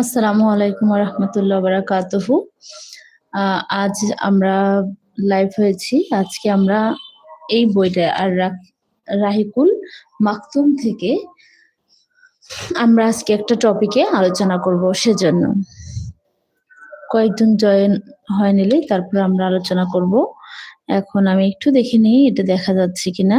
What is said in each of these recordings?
আসসালামু আলাইকুম রহমতুল্লাহ বারাকাতুহু আজ আমরা লাইভ হয়েছি। আজকে আমরা এই বইটা, আর রাহিকুল মাকতুম থেকে আমরা আজকে একটা টপিকে আলোচনা করব সেজন্য। কয়েকজন জয়েন হয়ে নিলে তারপর আমরা আলোচনা করব। এখন আমি একটু দেখে নিই, এটা দেখা যাচ্ছে কিনা?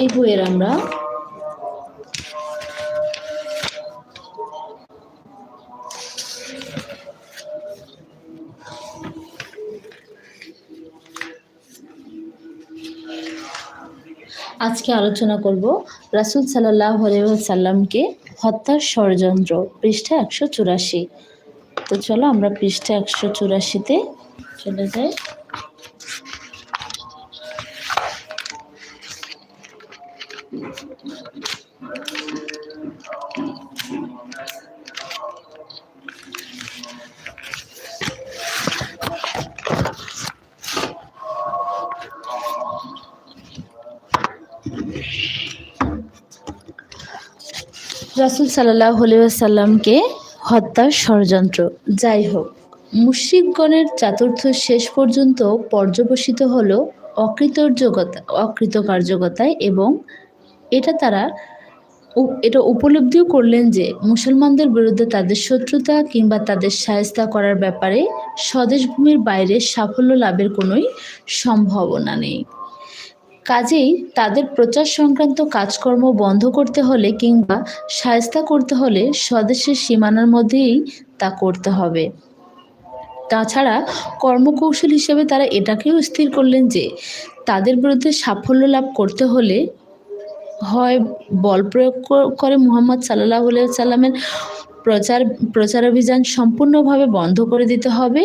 এই বইয়ের আমরা। আজকে আলোচনা করব রাসুল সাল্লাহ সাল্লামকে হত্যার ষড়যন্ত্র, পৃষ্ঠা একশো চুরাশি। তো চলো আমরা পৃষ্ঠা একশো চুরাশিতে চলে যাই। রাসুল সাল্লাহ সাল্লামকে হত্যার ষড়যন্ত্র। যাই হোক, মুশরিকগণের চাতুর্থ শেষ পর্যন্ত পর্যবসিত হল অকৃতর্যকতা অকৃতকার্যকতায় এবং এটা তারা এটা উপলব্ধিও করলেন যে মুসলমানদের বিরুদ্ধে তাদের শত্রুতা কিংবা তাদের সায়স্তা করার ব্যাপারে স্বদেশভূমির বাইরে সাফল্য লাভের কোনোই সম্ভাবনা নেই। কাজেই তাদের প্রচার সংক্রান্ত কাজকর্ম বন্ধ করতে হলে কিংবা সায়স্তা করতে হলে স্বদেশের সীমানার মধ্যেই তা করতে হবে। তাছাড়া কর্মকৌশল হিসেবে তারা এটাকেও স্থির করলেন যে তাদের বিরুদ্ধে সাফল্য লাভ করতে হলে হয় বল প্রয়োগ করে মুহাম্মদ সাল্লাহ সাল্লামের প্রচার প্রচারাভিযান সম্পূর্ণভাবে বন্ধ করে দিতে হবে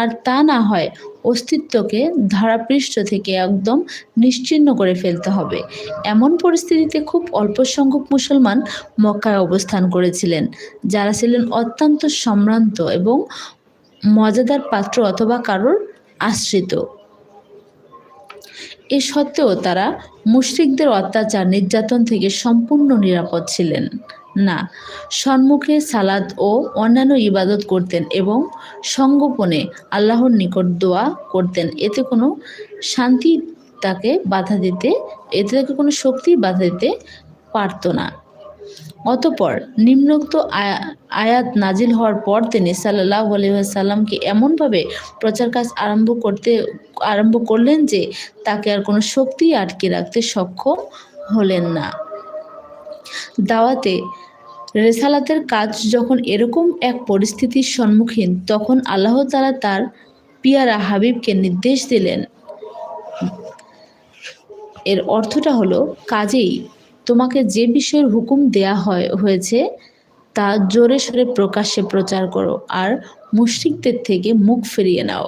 আর তা না হয় অস্তিত্বকে ধারাপৃষ্ঠ থেকে একদম নিশ্চিহ্ন করে ফেলতে হবে। এমন পরিস্থিতিতে খুব অল্প সংখ্যক মুসলমান মক্কায় অবস্থান করেছিলেন, যারা ছিলেন অত্যন্ত সম্ভ্রান্ত এবং মজাদার পাত্র অথবা কারোর আশ্রিত। এ সত্ত্বেও তারা মুশরিকদের অত্যাচার, নির্যাতন থেকে সম্পূর্ণ নিরাপদ ছিলেন। না, সম্মুখে সালাদ ও অন্যান্য ইবাদত করতেন এবং সঙ্গোপনে আল্লাহর নিকট দোয়া করতেন। এতে কোনো শান্তি তাকে বাধা দিতে, এতে তাকে কোনো শক্তি বাধা দিতে পারত না। অতপর নিম্নোক্ত আয়া- আয়াত নাজিল হওয়ার পর তিনি সাল্লাহ আলহিহাসাল্লামকে এমনভাবে প্রচার কাজ আরম্ভ করতে, আরম্ভ করলেন যে তাকে আর কোনো শক্তি আটকে রাখতে সক্ষম হলেন না। দাওয়াতে রেসালাতের কাজ যখন এরকম এক পরিস্থিতির সম্মুখীন, তখন আল্লাহ তাআলা তার পিয়ারা হাবিবকে নির্দেশ দিলেন। এর অর্থটা হলো কাজেই তোমাকে যে বিষয়ের হুকুম দেয়া হয়, হয়েছে, তা জোরে সোরে প্রকাশ্যে প্রচার করো আর মুশরিকদের থেকে মুখ ফিরিয়ে নাও।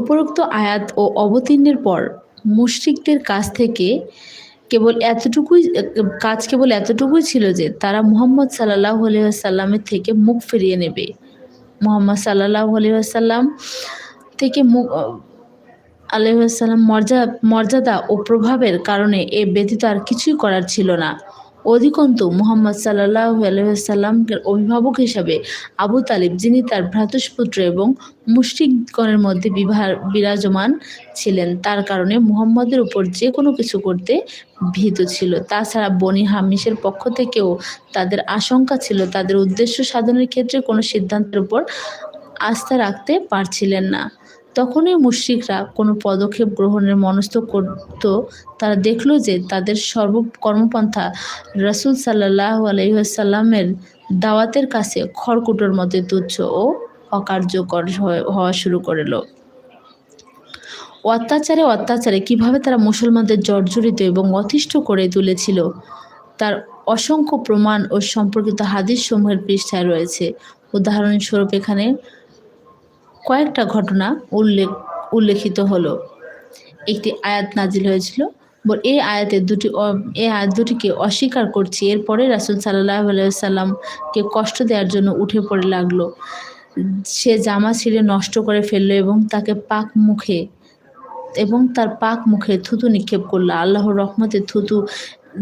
উপরোক্ত আয়াত ও অবতীর্ণের পর মুশরিকদের কাছ থেকে কেবল এতটুকুই, কাজ কেবল এতটুকুই ছিল যে তারা মুহাম্মদ সাল্লাহ সাল্লামের থেকে মুখ ফিরিয়ে নেবে। মোহাম্মদ সাল্লাহ আলহিহাসাল্লাম থেকে মুখ আলহিহাসাল্লাম মর্যাদা মর্যাদা ও প্রভাবের কারণে এ ব্যতীত আর কিছুই করার ছিল না। অধিকন্তু মুহাম্মদ সাল্লাহ আলহিহাসাল্লামকে অভিভাবক হিসাবে আবু তালিব, যিনি তার ভ্রাতুষ্পুত্র এবং মুশরিকগণের মধ্যে বিভার বিরাজমান ছিলেন, তার কারণে মুহাম্মদের উপর যে কোনো কিছু করতে ভীত ছিল। তাছাড়া বনি হামিশের পক্ষ থেকেও তাদের আশঙ্কা ছিল, তাদের উদ্দেশ্য সাধনের ক্ষেত্রে কোনো সিদ্ধান্তের উপর আস্থা রাখতে পারছিলেন না। তখনই মুশরিকরা কোনো পদক্ষেপ গ্রহণের মনস্থ করত। তারা দেখল যে তাদের সর্ব কর্মপন্থা রসুল সাল্লাহ আলহিহাসাল্লামের দাওয়াতের কাছে খড়কুটোর মধ্যে তুচ্ছ ও অকার্যকর হওয়া শুরু করল। অত্যাচারে অত্যাচারে কীভাবে তারা মুসলমানদের জর্জরিত এবং অতিষ্ঠ করে তুলেছিল, তার অসংখ্য প্রমাণ ও সম্পর্কিত হাদিস সমূহের পৃষ্ঠায় রয়েছে। উদাহরণস্বরূপ এখানে কয়েকটা ঘটনা উল্লেখ, উল্লেখিত হলো। একটি আয়াত নাজিল হয়েছিল এই আয়াতের দুটি এই আয়াত দুটিকে অস্বীকার করছি, এরপরে রাসুল সাল্লাহ সাল্লামকে কষ্ট দেওয়ার জন্য উঠে পড়ে লাগল। সে জামা ছিঁড়ে নষ্ট করে ফেলল এবং তাকে পাক মুখে, এবং তার পাক মুখে থুতু নিক্ষেপ করল। আল্লাহর রহমতে থুতু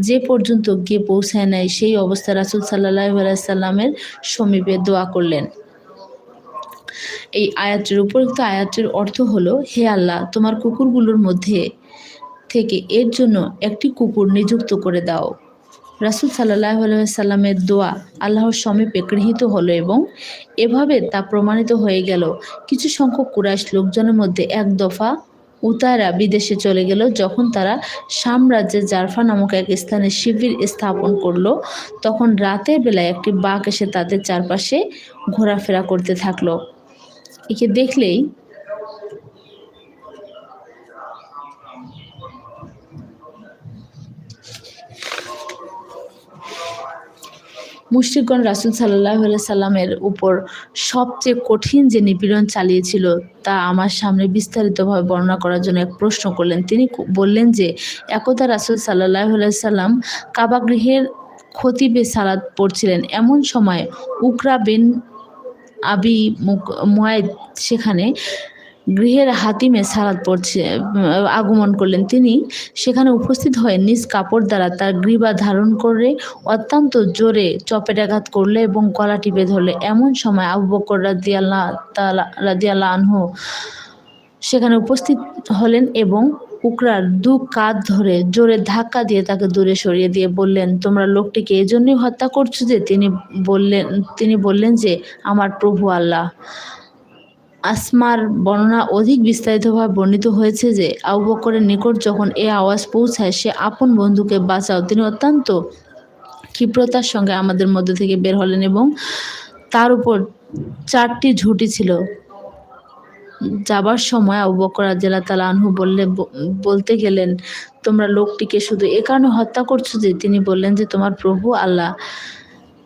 যে পর্যন্ত গিয়ে পৌঁছায় নাই, সেই অবস্থা রাসুল সাল্লাহ সাল্লামের সমীপে দোয়া করলেন। এই আয়াতের উপরোক্ত আয়াতের অর্থ হলো, হে আল্লাহ, তোমার কুকুরগুলোর মধ্যে থেকে এর জন্য একটি কুকুর নিযুক্ত করে দাও। রাসুল সাল্লাহ সাল্লামের দোয়া আল্লাহর সমীপে গৃহীত হলো এবং এভাবে তা প্রমাণিত হয়ে গেল। কিছু সংখ্যক কুরাইশ লোকজনের মধ্যে এক দফা উতারা বিদেশে চলে গেল, যখন তারা সাম্রাজ্যের জারফা নামক এক স্থানে শিবির স্থাপন করল। তখন রাতের বেলায় একটি বাঘ এসে তাদের চারপাশে ঘোরাফেরা করতে থাকল। একে দেখলেই মুশরিকগণ রাসুল সাল্লাহ সাল্লামের উপর সবচেয়ে কঠিন যে নিপীড়ন চালিয়েছিল, তা আমার সামনে বিস্তারিতভাবে বর্ণনা করার জন্য এক প্রশ্ন করলেন। তিনি বললেন যে, একদা রাসুল সাল্লাহ সাল্লাম কাবাগৃহের খতিবে সালাদ পড়ছিলেন। এমন সময় উকরা বিন আবি মুয়াইদ সেখানে গৃহের হাতিমে সালাদ পড়ছে আগমন করলেন। তিনি সেখানে উপস্থিত হয়ে নিজ কাপড় দ্বারা তার গ্রীবা ধারণ করে অত্যন্ত জোরে চপেটাঘাত করলে এবং গলা টিপে ধরলে। এমন সময় আবু বকর রাদিয়াল্লাহ তাআলা, রাদিয়াল্লাহ আনহু সেখানে উপস্থিত হলেন এবং উকরার দু কাঁধ ধরে জোরে ধাক্কা দিয়ে তাকে দূরে সরিয়ে দিয়ে বললেন, তোমরা লোকটিকে এজন্যই হত্যা করছ যে তিনি বললেন তিনি বললেন যে আমার প্রভু আল্লাহ। আসমার বর্ণনা অধিক বিস্তারিতভাবে বর্ণিত হয়েছে যে আবু বকরের নিকট যখন এ আওয়াজ পৌঁছায়, সে আপন বন্ধুকে বাঁচাও। তিনি অত্যন্ত ক্ষিপ্রতার সঙ্গে আমাদের মধ্যে থেকে বের হলেন এবং তার উপর চারটি ঝুঁটি ছিল। যাবার সময় আবু বকর রাদিয়াল্লাহু তাআলা আনহু বললে বলতে গেলেন, তোমরা লোকটিকে শুধু এ কারণে হত্যা করছ যে তিনি বললেন যে তোমার প্রভু আল্লাহ।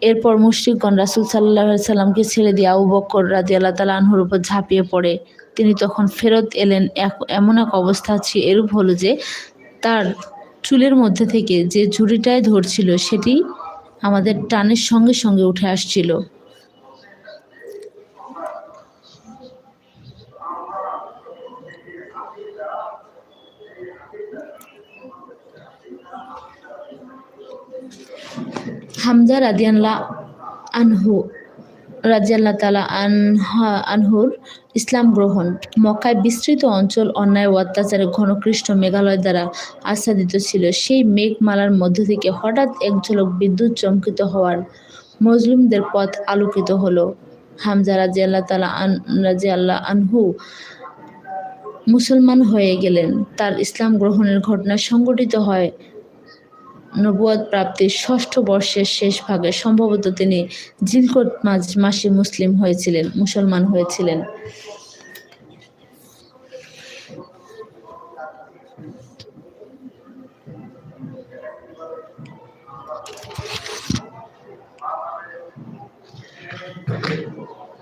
এরপর মুশরিকগণ রাসূল আলাইহি সাল্লামকে ছেড়ে দিয়ে আবু বকর রাদিয়াল্লাহু তাআলা আনহুর উপর ঝাঁপিয়ে পড়ে। তিনি তখন ফেরত এলেন এক- এমন এক অবস্থা এরূপ হলো যে তার চুলের মধ্যে থেকে যে ঝুড়িটায় ধরছিল সেটি আমাদের টানের সঙ্গে সঙ্গে উঠে আসছিল। হামজা রাদিয়াল্লাহ আনহু রাজিয়াল্লাহ তালা আনহা, আনহুর ইসলাম গ্রহণ। মক্কায় বিস্তৃত অঞ্চল অন্যায় ও অত্যাচারে ঘনকৃষ্ণ মেঘালয় দ্বারা আচ্ছাদিত ছিল। সেই মেঘমালার মধ্য থেকে হঠাৎ এক ঝলক বিদ্যুৎ চমকিত হওয়ার মজলুমদের পথ আলোকিত হলো। হামজা রাজি আল্লাহ তালা আন রাজি আল্লাহ আনহু মুসলমান হয়ে গেলেন। তার ইসলাম গ্রহণের ঘটনা সংঘটিত হয় নবুয়াদ প্রাপ্তির ষষ্ঠ বর্ষের শেষ ভাগে সম্ভবত তিনি জিলকোট মাঝ মাসে মুসলিম হয়েছিলেন, মুসলমান হয়েছিলেন।